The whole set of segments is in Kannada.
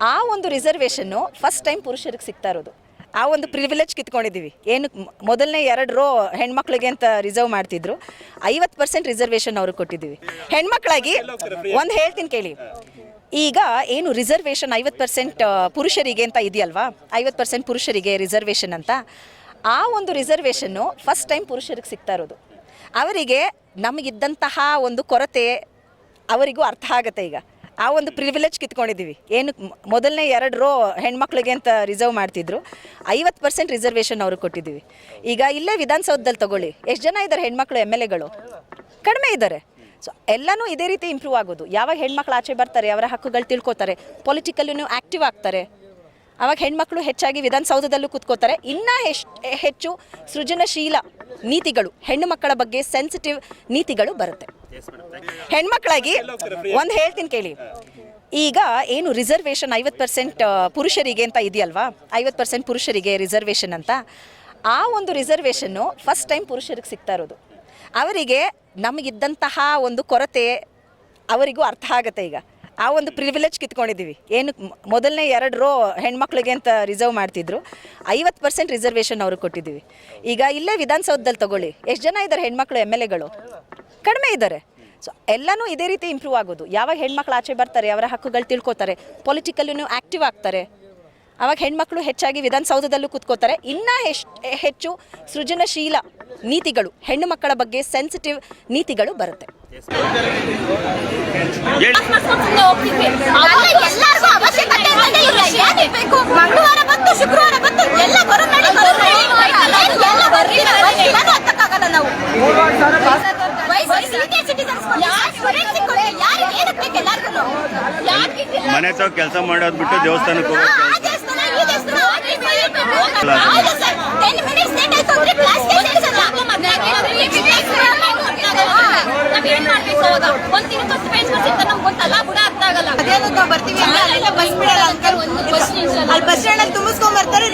ಆ ಒಂದು ರಿಸರ್ವೇಷನ್ನು ಫಸ್ಟ್ ಟೈಮ್ ಪುರುಷರಿಗೆ ಸಿಗ್ತಾ ಇರೋದು. ಆ ಒಂದು ಪ್ರಿವಿಲೇಜ್ ಕಿತ್ಕೊಂಡಿದ್ದೀವಿ. ಏನು ಮೊದಲನೇ ಎರಡು ರೋ ಹೆಣ್ಮಕ್ಳಿಗೆ ಅಂತ ರಿಸರ್ವ್ ಮಾಡ್ತಿದ್ರು. ಐವತ್ತು ಪರ್ಸೆಂಟ್ ರಿಸರ್ವೇಷನ್ ಅವ್ರಿಗೆ ಕೊಟ್ಟಿದ್ದೀವಿ. ಹೆಣ್ಮಕ್ಳಾಗಿ ಒಂದು ಹೇಳ್ತೀನಿ ಕೇಳಿ. ಈಗ ಏನು ರಿಸರ್ವೇಷನ್ ಐವತ್ತು ಪರ್ಸೆಂಟ್ ಪುರುಷರಿಗೆ ಅಂತ ಇದೆಯಲ್ವಾ? ಐವತ್ತು ಪರ್ಸೆಂಟ್ ಪುರುಷರಿಗೆ ರಿಸರ್ವೇಷನ್ ಅಂತ. ಆ ಒಂದು ರಿಸರ್ವೇಷನ್ನು ಫಸ್ಟ್ ಟೈಮ್ ಪುರುಷರಿಗೆ ಸಿಗ್ತಾ ಇರೋದು. ಅವರಿಗೆ ನಮಗಿದ್ದಂತಹ ಒಂದು ಕೊರತೆ ಅವರಿಗೂ ಅರ್ಥ ಆಗುತ್ತೆ ಈಗ. ಆ ಒಂದು ಪ್ರಿವಿಲೇಜ್ ಕಿತ್ಕೊಂಡಿದ್ದೀವಿ. ಏನು ಮೊದಲನೇ ಎರಡು ರೋ ಹೆಣ್ಮಕ್ಳಿಗೆ ಅಂತ ರಿಸರ್ವ್ ಮಾಡ್ತಿದ್ರು. ಐವತ್ತು ಪರ್ಸೆಂಟ್ ರಿಸರ್ವೇಷನ್ ಅವ್ರಿಗೆ ಕೊಟ್ಟಿದ್ದೀವಿ. ಈಗ ಇಲ್ಲೇ ವಿಧಾನಸೌಧದಲ್ಲಿ ತಗೊಳ್ಳಿ. ಎಷ್ಟು ಜನ ಇದ್ದಾರೆ ಹೆಣ್ಮಕ್ಳು, ಎಂ ಎಲ್ ಎಗಳು? ಕಡಿಮೆ ಇದ್ದಾರೆ. ಸೊ ಎಲ್ಲನೂ ಇದೇ ರೀತಿ ಇಂಪ್ರೂವ್ ಆಗೋದು. ಯಾವಾಗ ಹೆಣ್ಮಕ್ಳು ಆಚೆ ಬರ್ತಾರೆ, ಅವರ ಹಕ್ಕುಗಳು ತಿಳ್ಕೊತಾರೆ ಪೊಲಿಟಿಕಲ್ಲೂ ಆ್ಯಕ್ಟಿವ್ ಆಗ್ತಾರೆ. ಆವಾಗ ಹೆಣ್ಮಕ್ಳು ಹೆಚ್ಚಾಗಿ ವಿಧಾನಸೌಧದಲ್ಲೂ ಕೂತ್ಕೋತಾರೆ. ಇನ್ನೂ ಹೆಚ್ಚು ಸೃಜನಶೀಲ ನೀತಿಗಳು, ಹೆಣ್ಣು ಮಕ್ಕಳ ಬಗ್ಗೆ ಸೆನ್ಸಿಟಿವ್ ನೀತಿಗಳು ಬರುತ್ತೆ. ಹೆಣ್ಮಕ್ಳಾಗಿ ಒಂದು ಹೇಳ್ತೀನಿ ಕೇಳಿ. ಈಗ ಏನು ರಿಸರ್ವೇಷನ್ ಐವತ್ತು ಪರ್ಸೆಂಟ್ ಪುರುಷರಿಗೆ ಅಂತ ಇದೆಯಲ್ವಾ? ಐವತ್ತು ಪರ್ಸೆಂಟ್ ಪುರುಷರಿಗೆ ರಿಸರ್ವೇಷನ್ ಅಂತ. ಆ ಒಂದು ರಿಸರ್ವೇಷನ್ನು ಫಸ್ಟ್ ಟೈಮ್ ಪುರುಷರಿಗೆ ಸಿಗ್ತಾ ಇರೋದು. ಅವರಿಗೆ ನಮಗಿದ್ದಂತಹ ಒಂದು ಕೊರತೆ ಅವರಿಗೂ ಅರ್ಥ ಆಗುತ್ತೆ ಈಗ. ಆ ಒಂದು ಪ್ರಿವಿಲೇಜ್ ಕಿತ್ಕೊಂಡಿದ್ದೀವಿ. ಏನು ಮೊದಲನೇ ಎರಡು ರೋ ಹೆಣ್ಮಕ್ಳಿಗೆ ಅಂತ ರಿಸರ್ವ್ ಮಾಡ್ತಿದ್ರು. ಐವತ್ತು ಪರ್ಸೆಂಟ್ ರಿಸರ್ವೇಷನ್ ಅವ್ರಿಗೆ ಕೊಟ್ಟಿದ್ದೀವಿ. ಈಗ ಇಲ್ಲೇ ವಿಧಾನಸೌಧದಲ್ಲಿ ತಗೊಳ್ಳಿ. ಎಷ್ಟು ಜನ ಇದ್ದಾರೆ ಹೆಣ್ಮಕ್ಳು, ಎಂ ಎಲ್ ಎಗಳು? ಕಡಿಮೆ ಇದ್ದಾರೆ. ಸೊ ಎಲ್ಲನೂ ಇದೇ ರೀತಿ ಇಂಪ್ರೂವ್ ಆಗೋದು. ಯಾವಾಗ ಹೆಣ್ಮಕ್ಳು ಆಚೆ ಬರ್ತಾರೆ ಅವರ ಹಕ್ಕುಗಳು ತಿಳ್ಕೊತಾರೆ ಪೊಲಿಟಿಕಲ್ಲೂ ಆ್ಯಕ್ಟಿವ್ ಆಗ್ತಾರೆ. ಆವಾಗ ಹೆಣ್ಮಕ್ಳು ಹೆಚ್ಚಾಗಿ ವಿಧಾನಸೌಧದಲ್ಲೂ ಕೂತ್ಕೋತಾರೆ. ಇನ್ನೂ ಹೆಚ್ಚು ಸೃಜನಶೀಲ ನೀತಿಗಳು ಹೆಣ್ಣು ಮಕ್ಕಳ ಬಗ್ಗೆ ಸೆನ್ಸಿಟಿವ್ ನೀತಿಗಳು ಬರುತ್ತೆ. ಅಲ್ಲ, ಅಲ್ಲಿಂದ ಬಸ್ ಕೆಲಸ ಮಾಡೋದ್ ಬಿಟ್ಟು ದೇವಸ್ಥಾನಕ್ಕೆ ಒಬ್ರು ಅಲ್ಲಿ ಬಸ್ ಸ್ಟ್ಯಾಂಡ್ ಅಲ್ಲಿ ತುಂಬಿಸ್ಕೊಂಡ್ ಬರ್ತಾರೆ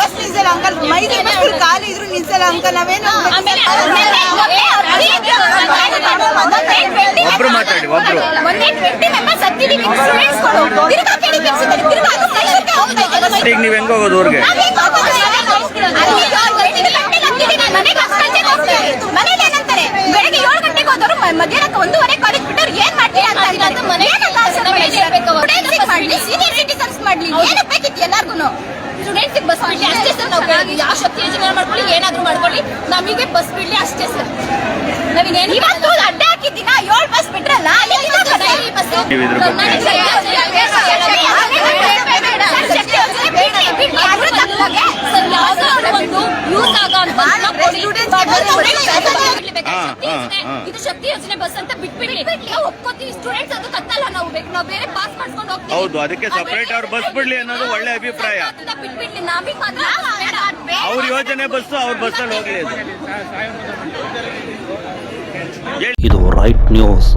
ಬಸ್ ನಿಲ್ಸಲ್ಲ ಅಂಕಲ್. ಮೈಸೂರು ಬಸ್ಗಳು ಖಾಲಿ ಇದ್ರು ನಿಲ್ಸಲ್ಲ ಅಂಕಲ್. ನಾವೇನು ಒಬ್ರು ಮಾತಾಡಿ, ಒಬ್ರು. ಮೊನ್ನೆ 20 members ಹತ್ತಿದೀವಿ, students ಗಳು. ತಿರ್ಗಾ ಕೆಳಗೆ ನಿಲ್ಸಿದ್ದಾರೆ, ತಿರ್ಗಾ ಅದು ಮೈಸೂರಿಗೆ ಹೋಗ್ತಾ ಇದೆ. ಈಗ ನೀವು ಹೆಂಗ ಹೋಗೋದು ಊರ್ಗೆ ನಾವೇನ್ ಹೋಗೋದು? ಅಲ್ಲಿ ಗಂಟೆಗೆ ಹತ್ತಿದೀವಿ, ಮನೆಗೆ ಹತ್ತು ಗಂಟೆಗೆ ಹೋಗ್ತೀವಿ. ಮನೇಲಿ ಏನಂತಾರೆ ಬೆಳಗ್ಗೆ ಏಳು ಗಂಟೆಗೆ ಹೋದವರು ಮಧ್ಯಾಹ್ನ ಒಂದೂವರೆ ಕಾಲೇಜ್ ಬಿಟ್ಟವ್ರು ಏನ್ ಮಾಡ್ತೀರಾ ಅಂತ ಮಾಡ್ಲಿ ಸೀನಿಯರ್ ಸಿಟಿಸನ್ಸ್ ಮಾಡ್ಲಿ ಏನಕ್ಕೆ ಬೇಕಿತ್ತು ಎಲ್ಲಾರ್ಗು ಸ್ಟೂಡೆಂಟ್ಸ್ ಬಸ್ ಬಿಡ್ಲಿ ಅಷ್ಟೇ ಸರ್ ನಾವು ಬೆಳಗ್ಗೆ ಯಾವ ಶಕ್ತಿ ಯೋಜನೆ ಮಾಡ್ಕೊಳ್ಳಿ ಏನಾದ್ರೂ ಮಾಡ್ಕೊಳ್ಳಿ ನಮಗೆ ಬಸ್ ಬಿಡ್ಲಿ ಅಷ್ಟೇ ಸರ್ ನಾವಿನ್ನೇನು ಇವತ್ತು ಅಡ್ಡ ಹಾಕಿದ್ದೀನ ಏಳು ಬಸ್ ಬಿಟ್ರಲ್ಲ ಅಲ್ಲಿ ಇದು ಕಡೆ. ನೀವು ಇದ್ರ ಬಗ್ಗೆ ಶಕ್ತಿ ಯೋಜನೆ ಬಿಡ್ಲಿ, ಬಿಡ್ಲಿ, ಅದ್ರ ತಪ್ಪೋಗೆ. ಸರ್ ಯಾವ್ದಾದ್ರು ಒಂದು ಯೂಸ್ ಆಗೋ ಅಂತ ಹಾ, ಹಾ, ಹಾ. ಇದು ಶಕ್ತಿ ಯೋಜನೆ ಬಸ್ ಅಂತ ಬಿಟ್ಬಿಡಿ. ನಾವು ಒಪ್ಕೋತೀವಿ ಸ್ಟೂಡೆಂಟ್ಸ್ ಅದು ಕತ್ತಲ್ಲ. ನಾವು ಬೇಕು ನಾವು ಬೇರೆ ಪಾಸ್ ಮಾಡ್ಕೊಂಡು ಹೋಗ್ತೀವಿ. ಹೌದು ಅದಕ್ಕೆ ಸಪರೇಟ್ ಅವ್ರು ಬಸ್ ಬಿಡ್ಲಿ ಅನ್ನೋದು ಒಳ್ಳೆ ಅಭಿಪ್ರಾಯ. ಅದನ್ನ ಬಿಟ್ಬಿಡ್ಲಿ. ನಮಗೆ ಮಾತ್ರ ಅವ್ರ ಯೋಜನೆ ಬಸ್ ಅವ್ರ ಬಸ್ಸಲ್ಲಿ ಹೋಗ್ಲಿ ಇದು ರೈಟ್ ನ್ಯೂಸ್